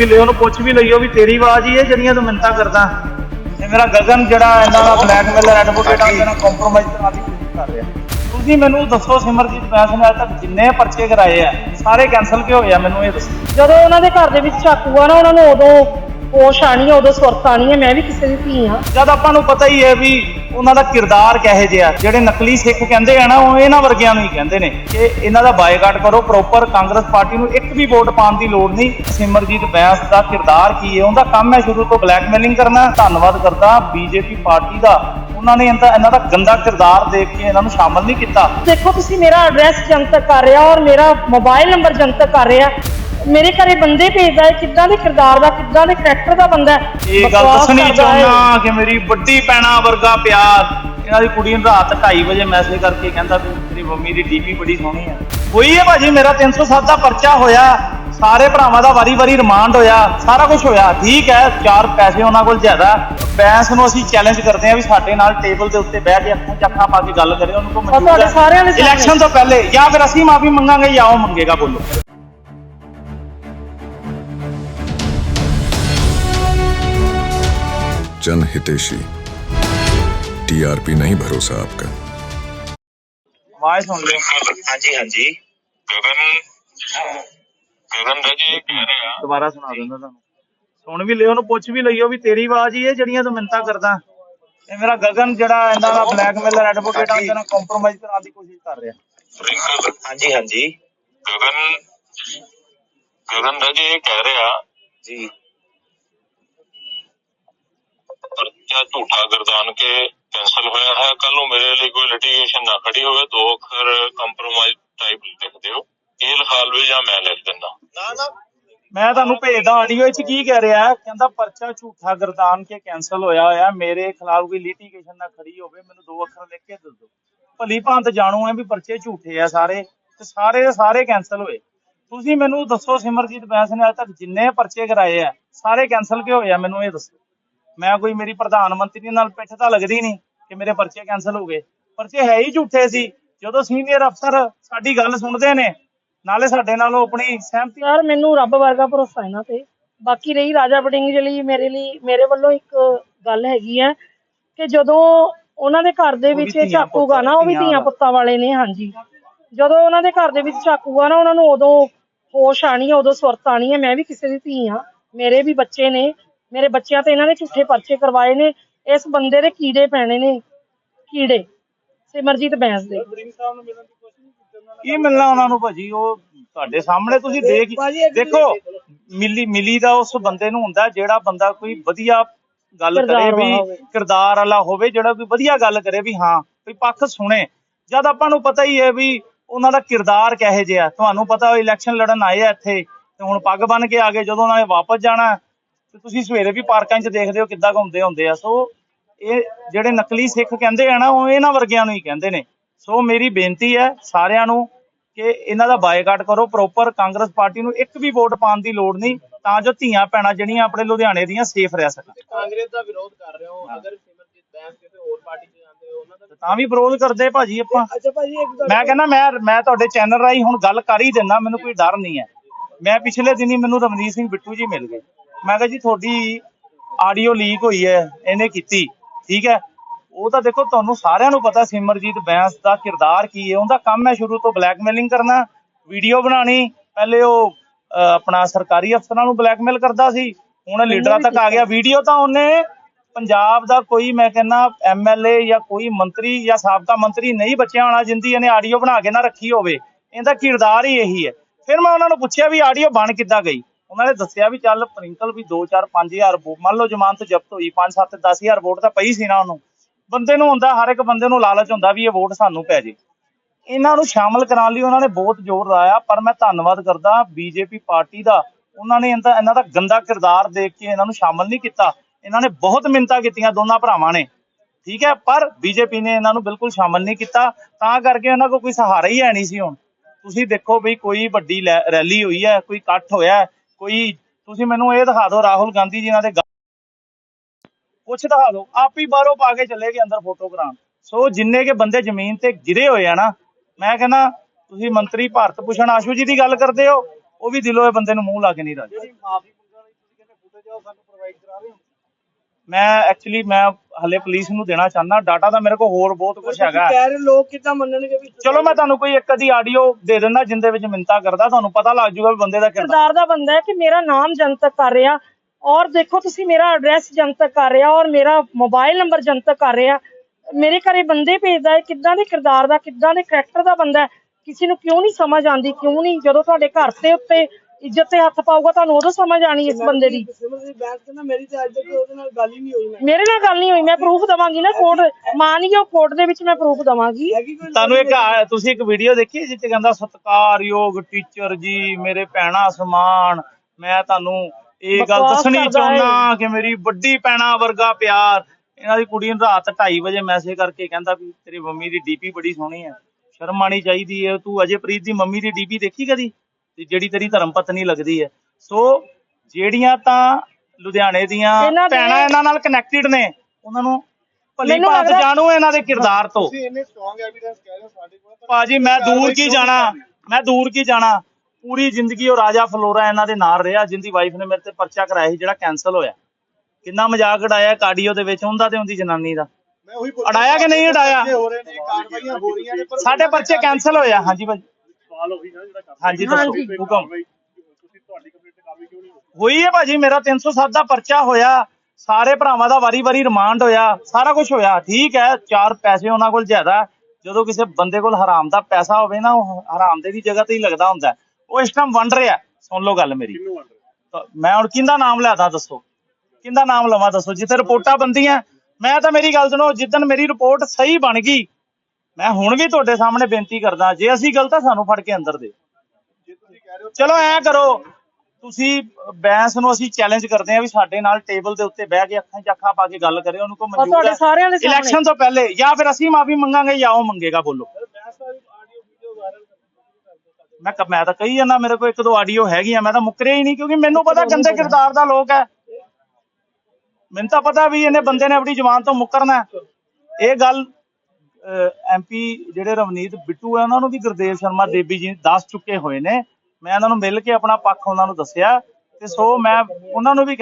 ਵੀ ਲਿਓ ਉਹਨੂੰ ਪੁੱਛ ਵੀ ਲਈਓ ਵੀ ਤੇਰੀ ਆਵਾਜ਼ ਹੀ ਹੈ ਜਿਹੜੀਆਂ ਤੂੰ ਮਿੰਤਾ ਕਰਦਾ। ਇਹ ਮੇਰਾ ਗਗਨ ਜਿਹੜਾ ਇਹਨਾਂ ਦਾ ਬਲੈਕਮੇਲਰ ਐਡਵੋਕੇਟ ਆ ਉਹਦੇ ਨਾਲ ਕੰਪਰੋਮਾਈਜ਼ ਕਰਾਉਣ ਦੀ ਕੋਸ਼ਿਸ਼ ਕਰ ਰਿਹਾ। ਤੁਸੀਂ ਮੈਨੂੰ ਦੱਸੋ ਸਿਮਰਜੀਤ ਬੈਂਸ ਨੇ ਅੱਜ ਤੱਕ ਜਿੰਨੇ ਪਰਚੇ ਕਰਾਏ ਆ ਸਾਰੇ ਕੈਨਸਲ ਕਿਉਂ ਹੋਏ ਆ ਮੈਨੂੰ ਇਹ ਦੱਸੋ। ਜਦੋਂ ਉਹਨਾਂ ਦੇ ਘਰ ਦੇ ਵਿੱਚ ਚਾਕੂ ਆ ਨਾ ਉਹਨਾਂ ਨੂੰ ਉਦੋਂ ਹੋਸ਼ ਆਣੀ ਆ ਉਦੋਂ ਸੁਰਤ ਆਣੀ ਹੈ ਮੈਂ ਵੀ ਕਿਸੇ ਦੀ ਧੀ ਹਾਂ ਜਦ ਆਪਾਂ ਨੂੰ ਪਤਾ ਹੀ ਹੈ ਵੀ ਉਹਨਾਂ ਦਾ ਕਿਰਦਾਰ ਕਿਹੋ ਜਿਹਾ ਜਿਹੜੇ ਨਕਲੀ ਸਿੱਖ ਕਹਿੰਦੇ ਆ ਨਾ ਉਹ ਇਹਨਾਂ ਵਰਗਿਆਂ ਨੂੰ ਹੀ ਕਹਿੰਦੇ ਨੇ। ਕਿ ਇਹਨਾਂ ਦਾ ਬਾਈਕਾਟ ਕਰੋ ਪ੍ਰੋਪਰ ਕਾਂਗਰਸ ਪਾਰਟੀ ਨੂੰ ਇੱਕ ਵੀ ਵੋਟ ਪਾਉਣ ਦੀ ਲੋੜ ਨਹੀਂ। ਸਿਮਰਜੀਤ ਬੈਂਸ ਦਾ ਕਿਰਦਾਰ ਕੀ ਹੈ? ਉਹਦਾ ਕੰਮ ਹੈ ਸ਼ੁਰੂ ਤੋਂ ਬਲੈਕਮੇਲਿੰਗ ਕਰਨਾ। ਧੰਨਵਾਦ ਕਰਦਾ ਬੀਜੇਪੀ ਪਾਰਟੀ ਦਾ। ਉਹਨਾਂ ਨੇ ਇਹਨਾਂ ਦਾ ਗੰਦਾ ਕਿਰਦਾਰ ਦੇਖ ਕੇ ਇਹਨਾਂ ਨੂੰ ਸ਼ਾਮਲ ਨਹੀਂ ਕੀਤਾ। ਦੇਖੋ ਤੁਸੀਂ ਮੇਰਾ ਐਡਰੈਸ ਜਨਤਕ ਕਰ ਰਿਹਾ ਔਰ ਮੇਰਾ ਮੋਬਾਈਲ ਨੰਬਰ ਜਨਤਕ ਕਰ ਰਿਹਾ ਮੇਰੇ ਘਰੇ ਬੰਦੇ ਭੇਜਦਾ ਹੈ ਕਿੱਦਾਂ ਦੇ ਕਿਰਦਾਰ ਦਾ ਕਿੱਦਾਂ ਦੇ ਕਰੈਕਟਰ ਦਾ ਬੰਦਾ ਹੈ? ਇਹ ਗੱਲ ਬਕਵਾਸ ਦੱਸਣੀ ਕਰਦਾ ਹੈ। ਚਾਹੁੰਦਾ ਕਿ ਮੇਰੀ ਵੱਡੀ ਪੈਣਾ ਵਰਗਾ ਪਿਆਰ ਇਹਨਾਂ ਦੀ ਕੁੜੀ ਨੂੰ ਰਾਤ 2:30 ਵਜੇ ਮੈਸੇਜ ਕਰਕੇ ਕਹਿੰਦਾ ਵੀ ਤੇਰੀ ਮੰਮੀ ਦੀ ਡੀਪੀ ਬੜੀ ਸੋਹਣੀ ਹੈ। ਹੋਈ ਹੈ ਭਾਜੀ ਮੇਰਾ 307 ਦਾ ਪਰਚਾ ਹੋਇਆ ਸਾਰੇ ਭਰਾਵਾਂ ਦਾ ਵਾਰੀ-ਵਾਰੀ ਰਿਮਾਂਡ ਹੋਇਆ ਸਾਰਾ ਕੁਝ ਹੋਇਆ। ਠੀਕ ਹੈ ਚਾਰ ਪੈਸੇ ਉਹਨਾਂ ਕੋਲ ਜ਼ਿਆਦਾ ਬੈਂਸ ਨੂੰ ਅਸੀਂ ਚੈਲੰਜ ਕਰਦੇ ਹਾਂ ਵੀ ਸਾਡੇ ਨਾਲ ਟੇਬਲ ਦੇ ਉੱਤੇ ਬਹਿ ਕੇ ਅੱਖਾਂ 'ਚ ਅੱਖਾਂ ਪਾ ਕੇ ਗੱਲ ਕਰੇ ਉਹਨੂੰ ਕੋ ਤੁਹਾਡੇ ਸਾਰਿਆਂ ਦੇ ਸਾਹਮਣੇ। ਇਲੈਕਸ਼ਨ ਤੋਂ ਪਹਿਲੇ ਜਾਂ ਫਿਰ ਅਸੀਂ ਮਾਫੀ ਮੰਗਾਂਗੇ ਜਾਂ ਉਹ ਮੰਗੇਗਾ ਬੋਲੋ। जन हितेशी टीआरपी नहीं भरोसा आपका ਆਵਾਜ਼ ਸੁਣ ਲਿਓ ਹਾਂਜੀ ਹਾਂਜੀ ਗਗਨ ਗਗਨ ਰਜੀ ਕਹਿ ਰਿਹਾ ਦੁਬਾਰਾ ਸੁਣਾ ਦਿੰਦਾ ਤੁਹਾਨੂੰ ਸੁਣ ਵੀ ਲਿਓ ਉਹਨੂੰ ਪੁੱਛ ਵੀ ਲਈਓ ਵੀ ਤੇਰੀ ਆਵਾਜ਼ ਹੀ ਹੈ ਜਿਹੜੀਆਂ ਤੂੰ ਮਿੰਤਾ ਕਰਦਾ ਇਹ ਮੇਰਾ ਗਗਨ ਜਿਹੜਾ ਇਹਨਾਂ ਦਾ ਬਲੈਕਮੇਲਰ ਐਡਵੋਕੇਟ ਆ ਉਹਦੇ ਨਾਲ ਕੰਪਰੋਮਾਈਜ਼ ਕਰਾਉਣ ਦੀ ਕੋਸ਼ਿਸ਼ ਕਰ ਰਿਹਾ ਰਿੰਕਲ ਹਾਂਜੀ ਹਾਂਜੀ ਗਗਨ ਗਗਨ ਰਜੀ ਇਹ ਕਹਿ ਰਿਹਾ ਜੀ ਪਰਚਾ ਝੂਠਾ ਗਰਦਾਨ ਕੇ ਕੈਂਸਲ ਹੋਇਆ ਹੈ। ਕੱਲ ਨੂੰ ਮੇਰੇ ਲਈ ਕੋਈ ਲਿਟੀਗੇਸ਼ਨ ਨਾ ਖੜੀ ਹੋਵੇ ਦੋ ਅੱਖਰ ਕੰਪਰੋਮਾਈਜ਼ ਟਾਈਪ ਲਿਖ ਦਿਓ। ਇਹ ਲਿਖਾ ਲਵੇ ਜਾਂ ਮੈਂ ਲਿਖ ਦਿੰਦਾ। ਨਾ ਨਾ। ਮੈਂ ਤੁਹਾਨੂੰ ਭੇਜਦਾ ਆਡੀਓ ਵਿੱਚ ਕੀ ਕਹਿ ਰਿਹਾ ਹੈ? ਕਹਿੰਦਾ ਪਰਚਾ ਝੂਠਾ ਗਰਦਾਨ ਕੇ ਕੈਨਸਲ ਹੋਇਆ ਹੋਇਆ ਮੇਰੇ ਖਿਲਾਫ ਕੋਈ ਲਿਟੀਗੇਸ਼ਨ ਨਾ ਖੜੀ ਹੋਵੇ ਮੈਨੂੰ ਦੋ ਅੱਖਰ ਲਿਖ ਕੇ ਦੇ ਦਿਓ। ਭਲੀ ਭਾਂਤ ਜਾਣੂ ਹੈ ਵੀ ਪਰਚੇ ਝੂਠੇ ਆ ਸਾਰੇ ਤੇ ਸਾਰੇ ਦੇ ਸਾਰੇ ਕੈਨਸਲ ਹੋਏ। ਤੁਸੀਂ ਮੈਨੂੰ ਦੱਸੋ ਸਿਮਰਜੀਤ ਬੈਂਸ ਨੇ ਅੱਜ ਤੱਕ ਜਿੰਨੇ ਪਰਚੇ ਕਰਾਏ ਆ ਸਾਰੇ ਕੈਨਸਲ ਕਿਉਂ ਹੋਏ ਆ? ਮੈਨੂੰ ਇਹ ਦੱਸੋ। ਮੈਂ ਕੋਈ ਮੇਰੀ ਪ੍ਰਧਾਨ ਮੰਤਰੀ ਨਾਲ ਪਿੱਠ ਤਾਂ ਲੱਗਦੀ ਨਹੀਂ ਕਿ ਮੇਰੇ ਪਰਚੇ ਕੈਨਸਲ ਹੋ ਗਏ। ਪਰਚੇ ਹੈ ਹੀ ਝੂਠੇ ਸੀ। ਜਦੋਂ ਸੀਨੀਅਰ ਅਫਸਰ ਸਾਡੀ ਗੱਲ ਸੁਣਦੇ ਨੇ ਨਾਲੇ ਸਾਡੇ ਨਾਲ ਉਹ ਆਪਣੀ ਸਹਿਮਤੀ ਯਾਰ ਮੈਨੂੰ ਰੱਬ ਵਰਗਾ ਭਰੋਸਾ ਇਹਨਾਂ ਤੇ। ਬਾਕੀ ਰਹੀ ਰਾਜਾ ਦੇ ਲਈ ਮੇਰੇ ਲਈ ਮੇਰੇ ਵੱਲੋਂ ਇੱਕ ਗੱਲ ਹੈਗੀ ਹੈ ਕਿ ਜਦੋਂ ਉਹਨਾਂ ਦੇ ਘਰ ਦੇ ਵਿੱਚ ਇਹ ਧੀਆਂ ਚਾਕੂ ਗਾ ਨਾ ਉਹ ਵੀ ਧੀਆਂ। ਪੁੱਤਾਂ ਵਾਲੇ ਨੇ ਹਾਂਜੀ। ਜਦੋਂ ਉਹਨਾਂ ਦੇ ਘਰ ਦੇ ਵਿੱਚ ਚਾਕੂ ਆ ਨਾ ਉਹਨਾਂ ਨੂੰ ਉਦੋਂ ਹੋਸ਼ ਆਣੀ ਆ ਉਦੋਂ ਸੁਰਤ ਆਣੀ ਹੈ। ਮੈਂ ਵੀ ਕਿਸੇ ਦੀ ਧੀ ਹਾਂ ਮੇਰੇ ਵੀ ਬੱਚੇ ਨੇ। ਮੇਰੇ ਬੱਚਿਆਂ ਤੇ ਇਹਨਾਂ ਨੇ ਝੂਠੇ ਪਰਚੇ ਕਰਵਾਏ ਨੇ ਇਸ ਬੰਦੇ ਦੇ ਕੀੜੇ ਪੈਣੇ ਨੇ ਕੀੜੇ ਸਿਮਰਜੀਤ ਬੈਂਸ ਦੇ। ਕੀ ਮਿਲਣਾ ਉਹਨਾਂ ਨੂੰ ਭਾਜੀ? ਉਹ ਤੁਹਾਡੇ ਸਾਹਮਣੇ ਤੁਸੀਂ ਦੇਖ ਦੇਖੋ ਮਿਲੀ ਮਿਲੀ ਦਾ ਉਸ ਬੰਦੇ ਨੂੰ ਹੁੰਦਾ ਜਿਹੜਾ ਬੰਦਾ ਕੋਈ ਵਧੀਆ ਗੱਲ ਕਰੇ ਵੀ। ਕਿਰਦਾਰ ਵਾਲਾ ਹੋਵੇ ਜਿਹੜਾ ਕੋਈ ਵਧੀਆ ਗੱਲ ਕਰੇ ਵੀ ਹਾਂ ਵੀ ਪੱਖ ਸੁਣੇ। ਜਦ ਆਪਾਂ ਨੂੰ ਪਤਾ ਹੀ ਹੈ ਵੀ ਉਹਨਾਂ ਦਾ ਕਿਰਦਾਰ ਕਿਹੋ ਜਿਹਾ। ਤੁਹਾਨੂੰ ਪਤਾ ਉਹ ਇਲੈਕਸ਼ਨ ਲੜਨ ਆਏ ਆ ਇੱਥੇ ਤੇ ਹੁਣ ਪੱਗ ਬੰਨ ਕੇ ਆ ਗਏ ਜਦੋਂ ਉਹਨਾਂ ਨੇ ਵਾਪਸ ਜਾਣਾ ਤੇ ਤੁਸੀਂ ਸਵੇਰੇ ਵੀ ਪਾਰਕਾਂ 'ਚ ਦੇਖਦੇ ਹੋ ਕਿੱਦਾਂ ਘੁੰਮਦੇ ਹੁੰਦੇ ਆ। ਸੋ ਇਹ ਜਿਹੜੇ ਨਕਲੀ ਸਿੱਖ ਕਹਿੰਦੇ ਆ ਨਾ ਉਹ ਇਹਨਾਂ ਵਰਗਿਆਂ ਨੂੰ ਹੀ ਕਹਿੰਦੇ ਨੇ। ਸੋ ਮੇਰੀ ਬੇਨਤੀ ਹੈ ਸਾਰਿਆਂ ਨੂੰ ਕਿ ਇਹਨਾਂ ਦਾ ਬਾਈਕਾਟ ਕਰੋ। ਪ੍ਰੋਪਰ ਕਾਂਗਰਸ ਪਾਰਟੀ ਨੂੰ ਇੱਕ ਵੀ ਵੋਟ ਪਾਉਣ ਦੀ ਲੋੜ ਨਹੀਂ ਤਾਂ ਜੋ ਧੀਆਂ ਭੈਣਾਂ ਜਿਹੜੀਆਂ ਆਪਣੇ ਲੁਧਿਆਣੇ ਦੀਆਂ ਸੇਫ ਰਹਿ ਸਕਣ। ਕਾਂਗਰਸ ਦਾ ਵਿਰੋਧ ਕਰ ਰਹੇ ਹੋ ਅਗਰ ਸਿਮਰਜੀਤ ਬੈਂਸ ਕਿਸੇ ਹੋਰ ਪਾਰਟੀ 'ਚ ਜਾਂਦੇ ਹੋ ਉਹਨਾਂ ਦਾ ਤੇ ਤਾਂ ਵੀ ਵਿਰੋਧ ਕਰਦੇ ਭਾਜੀ ਆਪਾਂ। ਅੱਛਾ ਭਾਜੀ ਇੱਕ ਗੱਲ ਮੈਂ ਕਹਿੰਦਾ ਮੈਂ ਮੈਂ ਤੁਹਾਡੇ ਚੈਨਲ ਰਾਹੀਂ ਹੁਣ ਗੱਲ ਕਰ ਹੀ ਦਿੰਦਾ ਮੈਨੂੰ ਕੋਈ ਡਰ ਨਹੀਂ ਹੈ। ਮੈਂ ਪਿਛਲੇ ਦਿਨੀ ਮੈਨੂੰ ਰਮਨੀਤ ਸਿੰਘ ਬਿੱਟੂ ਜੀ ਮਿਲ ਗਏ। ਮੈਂ ਕਿਹਾ ਜੀ ਤੁਹਾਡੀ ਆਡੀਓ ਲੀਕ ਹੋਈ ਹੈ ਇਹਨੇ ਕੀਤੀ ਠੀਕ ਹੈ? ਉਹ ਤਾਂ ਦੇਖੋ ਤੁਹਾਨੂੰ ਸਾਰਿਆਂ ਨੂੰ ਪਤਾ ਸਿਮਰਜੀਤ ਬੈਂਸ ਦਾ ਕਿਰਦਾਰ ਕੀ ਹੈ ਉਹਦਾ ਕੰਮ ਹੈ ਸ਼ੁਰੂ ਤੋਂ ਬਲੈਕਮੇਲਿੰਗ ਕਰਨਾ ਵੀਡੀਓ ਬਣਾਣੀ ਪਹਿਲੇ ਉਹ ਆਪਣਾ ਸਰਕਾਰੀ ਅਫਸਰਾਂ ਨੂੰ ਬਲੈਕਮੇਲ ਕਰਦਾ ਸੀ ਹੁਣ ਲੀਡਰਾਂ ਤੱਕ ਆ ਗਿਆ। ਵੀਡੀਓ ਤਾਂ ਉਹਨੇ ਪੰਜਾਬ ਦਾ ਕੋਈ ਮੈਂ ਕਹਿੰਦਾ ਐਮਐਲਏ ਜਾਂ ਕੋਈ ਮੰਤਰੀ ਜਾਂ ਸਾਬਕਾ ਮੰਤਰੀ ਨਹੀਂ ਬਚਿਆ ਹੋਣਾ ਜਿੰਦੀ ਇਹਨੇ ਆਡੀਓ ਬਣਾ ਕੇ ਨਾ ਰੱਖੀ ਹੋਵੇ ਇਹਦਾ ਕਿਰਦਾਰ ਹੀ ਇਹੀ ਹੈ। ਫਿਰ ਮੈਂ ਉਹਨਾਂ ਨੂੰ ਪੁੱਛਿਆ ਵੀ ਆਡੀਓ ਬਣ ਕਿੱਦਾਂ ਗਈ? ਉਹਨਾਂ ਨੇ ਦੱਸਿਆ ਵੀ ਚੱਲ ਪ੍ਰਿੰਕਲ ਵੀ 2 4 5000 ਵੋਟ, ਮੰਨ ਲਓ ਜ਼ਮਾਨਤ ਜ਼ਬਤ ਹੋਈ 5 7 10000 ਵੋਟ ਤਾਂ ਪਈ ਸੀ ਨਾ ਉਹਨੂੰ, ਬੰਦੇ ਨੂੰ ਹੁੰਦਾ, ਹਰ ਇੱਕ ਬੰਦੇ ਨੂੰ ਲਾਲਚ ਹੁੰਦਾ ਵੀ ਇਹ ਵੋਟ ਸਾਨੂੰ ਪੈ ਜੇ। ਇਹਨਾਂ ਨੂੰ ਸ਼ਾਮਲ ਕਰਾਉਣ ਲਈ ਉਹਨਾਂ ਨੇ ਬਹੁਤ ਜ਼ੋਰ ਲਾਇਆ, ਪਰ ਮੈਂ ਧੰਨਵਾਦ ਕਰਦਾ ਬੀਜੇਪੀ ਪਾਰਟੀ ਦਾ, ਉਹਨਾਂ ਨੇ ਇਹਨਾਂ ਦਾ ਗੰਦਾ ਕਿਰਦਾਰ ਦੇਖ ਕੇ ਇਹਨਾਂ ਨੂੰ ਸ਼ਾਮਲ ਨਹੀਂ ਕੀਤਾ। ਇਹਨਾਂ ਨੇ ਬਹੁਤ ਮਿੰਨਤਾਂ ਕੀਤੀਆਂ ਦੋਨਾਂ ਭਰਾਵਾਂ ਨੇ, ਠੀਕ ਹੈ, ਪਰ ਬੀਜੇਪੀ ਨੇ ਇਹਨਾਂ ਨੂੰ ਬਿਲਕੁਲ ਸ਼ਾਮਲ ਨਹੀਂ ਕੀਤਾ। ਤਾਂ ਕਰਕੇ ਇਹਨਾਂ ਕੋਲ ਕੋਈ ਸਹਾਰਾ ਹੀ ਹੈ ਨਹੀਂ ਸੀ ਹੁਣ। ਤੁਸੀਂ ਦੇਖੋ ਵੀ ਕੋਈ ਵੱਡੀ ਲੈ- ਰੈਲੀ ਹੋਈ ਹੈ, ਕੋਈ ਇਕੱਠ ਹੋਇਆ ਕੋਈ ਤੁਸੀਂ ਮੈਨੂੰ ਇਹ ਦਿਖਾ ਦਿਓ ਰਾਹੁਲ ਗਾਂਧੀ ਜੀ ਇਹਨਾਂ ਦੇ ਕੁਛ ਦਿਖਾ ਦਿਓ, ਆਪ ਹੀ ਬਾਹਰੋਂ ਪਾ ਕੇ ਚਲੇ ਗਏ ਅੰਦਰ ਫੋਟੋ ਕਰਾਉਣ। ਸੋ ਜਿੰਨੇ ਕੇ ਬੰਦੇ ਜ਼ਮੀਨ ਤੇ ਗਿਰੇ ਹੋਏ ਆ ਨਾ, ਮੈਂ ਕਹਿੰਦਾ ਤੁਸੀਂ ਮੰਤਰੀ ਭਾਰਤ ਭੂਸ਼ਣ ਆਸ਼ੂ ਜੀ ਦੀ ਗੱਲ ਕਰਦੇ ਹੋ, ਉਹ ਵੀ ਦਿਲੋਂ ਇਹ ਬੰਦੇ ਨੂੰ ਮੂੰਹ ਲਾ ਕੇ ਨਹੀਂ ਰਾਜੀ ਮੈਂ ਐਕਚੁਅਲੀ ਮੈਂ ਹਲੇ ਪੁਲਿਸ ਨੂੰ ਦੇਣਾ ਚਾਹੁੰਦਾ ਡਾਟਾ ਤਾਂ ਮੇਰੇ ਕੋਲ ਹੋਰ ਬਹੁਤ ਕੁਝ ਹੈਗਾ। ਕਹਿ ਰਹੇ ਲੋਕ ਕਿੱਦਾਂ ਮੰਨਣਗੇ ਵੀ ਚਲੋ ਮੈਂ ਤੁਹਾਨੂੰ ਕੋਈ ਇੱਕ ਅੱਧੀ ਆਡੀਓ ਦੇ ਦਿੰਦਾ ਜਿੰਦੇ ਵਿੱਚ ਮਿੰਤਾ ਕਰਦਾ ਤੁਹਾਨੂੰ ਪਤਾ ਲੱਗ ਜਾਊਗਾ ਵੀ ਬੰਦੇ ਦਾ ਕਿਰਦਾਰ ਕਿਰਦਾਰ ਦਾ ਬੰਦਾ ਹੈ ਕਿ ਮੇਰਾ ਨਾਮ ਜਨਤਕ ਕਰ ਰਿਹਾ ਔਰ ਦੇਖੋ ਤੁਸੀਂ ਮੇਰਾ ਐਡਰੈਸ ਜਨਤਕ ਕਰ ਰਿਹਾ ਔਰ ਮੇਰਾ ਮੋਬਾਈਲ ਨੰਬਰ ਜਨਤਕ ਕਰ ਰਿਹਾ। ਮੇਰੇ ਘਰੇ ਬੰਦੇ ਭੇਜਦਾ ਹੈ ਕਿੱਦਾਂ ਦੇ ਕਿਰਦਾਰ ਦਾ ਕਿੱਦਾਂ ਦੇ ਕਰੈਕਟਰ ਦਾ ਬੰਦਾ ਹੈ ਕਿਸੇ ਨੂੰ ਕਿਉਂ ਨਹੀਂ ਸਮਝ ਆਉਂਦੀ ਕਿਉਂ ਨਹੀਂ? ਜਦੋਂ ਤੁਹਾਡੇ ਘਰ ਦੇ ਉੱਤੇ ਇੱਜ਼ਤ ਤੇ ਹੱਥ ਪਾਊਗਾ ਤੁਹਾਨੂੰ ਉਦੋਂ ਸਮਝ ਆਣੀ ਇਸ ਬੰਦੇ ਦੀ। ਮੇਰੀ ਤੇ ਅੱਜ ਤੱਕ ਉਹਦੇ ਨਾਲ ਗੱਲ ਹੀ ਨਹੀਂ ਹੋਈ ਮੈਂ। ਮੇਰੇ ਨਾਲ ਗੱਲ ਨਹੀਂ ਹੋਈ ਮੈਂ ਪ੍ਰੂਫ ਦਵਾਂਗੀ ਨਾ ਕੋਰਟ ਮਾਨਯੋਗ ਕੋਰਟ ਦੇ ਵਿੱਚ ਮੈਂ ਪ੍ਰੂਫ ਦਵਾਂਗੀ। ਹੈਗੀ ਕੋਈ ਤੁਹਾਨੂੰ ਇੱਕ ਆ- ਤੁਸੀਂ ਇੱਕ ਵੀਡੀਓ ਦੇਖੀ ਜਿੱਥੇ ਕਹਿੰਦਾ ਸਤਿਕਾਰਯੋਗ ਟੀਚਰ ਜੀ ਮੇਰੇ ਭੈਣਾ ਸਮਾਨ ਮੈਂ ਤੁਹਾਨੂੰ ਇਹ ਗੱਲ ਬਕਵਾਸ ਦੱਸਣੀ ਕਰਦਾ। ਚਾਹੁੰਦਾ ਕਿ ਮੇਰੀ ਵੱਡੀ ਭੈਣਾ ਵਰਗਾ ਪਿਆਰ। ਇਹਨਾਂ ਦੀ ਕੁੜੀ ਨੂੰ ਰਾਤ 2:30 ਵਜੇ ਮੈਸੇਜ ਕਰਕੇ ਕਹਿੰਦਾ ਵੀ ਤੇਰੀ ਮੰਮੀ ਦੀ ਡੀਪੀ ਬੜੀ ਸੋਹਣੀ ਹੈ ਸ਼ਰਮ ਆਣੀ ਚਾਹੀਦੀ ਹੈ। ਤੂੰ ਅਜੇ ਪ੍ਰੀਤ ਦੀ ਮੰਮੀ ਦੀ ਡੀਪੀ ਦੇਖੀ ਕਦੀ? ਤੇ ਜਿਹੜੀ ਤੇਰੀ ਧਰਮ ਪਤਨੀ ਲੱਗਦੀ ਹੈ। ਸੋ ਜਿਹੜੀਆਂ ਤਾਂ ਲੁਧਿਆਣੇ ਦੀਆਂ ਇਹਨਾਂ ਦੇ- ਭੈਣਾਂ ਇਹਨਾਂ ਨਾਲ ਕਨੈਕਟਡ ਨੇ ਉਹਨਾਂ ਨੂੰ ਭਲੀ ਮੈਨੂੰ ਭਾਂਤ ਲੱਗਦਾ- ਜਾਣੋ ਇਹਨਾਂ ਦੇ ਕਿਰਦਾਰ ਤੋਂ। ਇੰਨੇ ਸਟਰੋਂਗ ਐਵੀਡੈਂਸ ਕਹਿ ਰਹੇ ਹੋ ਸਾਡੇ ਕੋਲ ਭਾਜੀ ਮੈਂ ਦੂਰ ਕੀ ਜਾਣਾ? ਮੈਂ ਦੂਰ ਕੀ ਜਾਣਾ? ਪੂਰੀ ਜ਼ਿੰਦਗੀ ਉਹ ਰਾਜਾ ਫਲੋਰਾ ਇਹਨਾਂ ਦੇ ਨਾਲ ਰਿਹਾ ਜਿੰਦੀ ਵਾਈਫ ਨੇ ਮੇਰੇ ਤੇ ਪਰਚਾ ਕਰਾਇਆ ਸੀ ਜਿਹੜਾ ਕੈਨਸਲ ਹੋਇਆ। ਕਿੰਨਾ ਮਜ਼ਾਕ ਉਡਾਇਆ ਕਾਰਡੀਓ ਦੇ ਵਿੱਚ ਹੁੰਦਾ ਤੇ ਹੁੰਦੀ ਜਨਾਨੀ ਦਾ। ਮੈਂ ਉਹੀ ਉਡਾਇਆ ਕਿ ਨਹੀਂ ਉਡਾਇਆ ਹੋ ਰਹੇ ਨੇ ਕਾਰਵਾਈਆਂ ਹੋ ਰਹੀਆਂ ਨੇ ਪਰ ਸਾਡੇ ਪਰਚੇ ਕੈਨਸਲ ਹੋਇਆ ਹਾਂਜੀ ਭਾਜੀ। ਹਾਂਜੀ ਦੱਸੋ। ਹਾਂਜੀ। ਹੁਕਮ। ਹੋਈ? ਹੈ ਭਾਜੀ ਮੇਰਾ 307 ਦਾ ਪਰਚਾ ਹੋਇਆ। ਸਾਰੇ ਭਰਾਵਾਂ ਦਾ ਵਾਰੀ-ਵਾਰੀ ਰਿਮਾਂਡ ਹੋਇਆ। ਸਾਰਾ ਕੁਝ ਹੋਇਆ। ਠੀਕ ਹੈ ਚਾਰ ਪੈਸੇ ਉਹਨਾਂ ਕੋਲ ਜ਼ਿਆਦਾ ਹੈ। ਜਦੋਂ ਕਿਸੇ ਬੰਦੇ ਕੋਲ ਹਰਾਮ ਦਾ ਪੈਸਾ ਹੋਵੇ ਨਾ ਉਹ ਹਰਾਮ ਦੇ ਦੀ ਜਗ੍ਹਾ ਤੇ ਹੀ ਲੱਗਦਾ ਹੁੰਦਾ ਹੈ। ਉਹ ਇਸ ਟਾਈਮ ਵੰਡ ਰਿਹਾ ਹੈ। ਸੁਣ ਲਓ ਗੱਲ ਮੇਰੀ। ਤਾਂ ਮੈਂ ਹੁਣ ਕਿਹਦਾ ਨਾਮ ਲਿਆਦਾ ਦੱਸੋ? ਕਿਹਦਾ ਨਾਮ ਲਵਾਂ ਦੱਸੋ? ਜਿੱਥੇ ਰਿਪੋਰਟਾਂ ਬੰਦੀਆਂ ਮੈਂ ਤਾਂ ਮੇਰੀ ਗੱਲ ਸੁਣੋ ਜਿੱਦਣ ਮੇਰੀ ਰਿਪੋਰਟ ਸਹੀ ਬਣ ਗਈ ਮੈਂ ਹੁਣ ਵੀ ਤੁਹਾਡੇ ਸਾਹਮਣੇ ਬੇਨਤੀ ਕਰਦਾ ਜੇ ਅਸੀਂ ਗਲਤ ਆ ਸਾਨੂੰ ਫੜ ਕੇ ਅੰਦਰ ਦੇ। ਚਲੋ ਐ ਕਰੋ ਤੁਸੀਂ ਬੈਂਸ ਨੂੰ ਅਸੀਂ ਚੈਲੰਜ ਕਰਦੇ ਆ ਵੀ ਸਾਡੇ ਨਾਲ ਟੇਬਲ ਦੇ ਉੱਤੇ ਬਹਿ ਕੇ ਅੱਖਾਂ 'ਚ ਅੱਖਾਂ ਪਾ ਕੇ ਗੱਲ ਕਰੇ ਉਹਨੂੰ ਕੋ ਮਨਜ਼ੂਰ ਤੁਹਾਡੇ ਹੈ? ਸਾਰਿਆਂ ਦੇ ਸਾਹਮਣੇ। ਇਲੈਕਸ਼ਨ ਤੋਂ ਪਹਿਲੇ ਜਾਂ ਫਿਰ ਅਸੀਂ ਮਾਫੀ ਮੰਗਾਂਗੇ ਜਾਂ ਉਹ ਮੰਗੇਗਾ ਬੋਲੋ। ਮੈਂ ਮੈਂ ਤਾਂ ਕਹੀ ਜਾਂਦਾ ਮੇਰੇ ਕੋਲ ਇੱਕ ਦੋ ਆਡੀਓ ਹੈਗੀਆਂ ਮੈਂ ਤਾਂ ਮੁੱਕਰਿਆ ਹੀ ਨਹੀਂ ਕਿਉਂਕਿ ਮੈਨੂੰ ਪਤਾ ਗੰਦੇ ਕਿਰਦਾਰ ਦਾ ਲੋਕ ਹੈ। ਮੈਨੂੰ ਤਾਂ ਪਤਾ ਵੀ ਇਹਨੇ ਬੰਦੇ ਨੇ ਆਪਣੀ ਜ਼ੁਬਾਨ ਤੋਂ ਮੁੱਕਰਨਾ। ਇਹ ਗੱਲ ਐਮਪੀ ਜਿਹੜੇ ਰਵਨੀਤ ਬਿੱਟੂ ਹੈ ਉਹਨਾਂ ਨੂੰ ਵੀ ਗੁਰਦੇਵ ਸ਼ਰਮਾ ਦੇਬੀ ਜੀ ਦੱਸ ਚੁੱਕੇ ਹੋਏ ਨੇ। ਮੈਂ ਉਹਨਾਂ ਨੂੰ ਮਿਲ ਕੇ ਆਪਣਾ ਪੱਖ ਉਹਨਾਂ ਨੂੰ ਦੱਸਿਆ। ਤੇ ਸੋ ਮੈਂ ਉਹਨਾਂ ਨੂੰ ਵੀ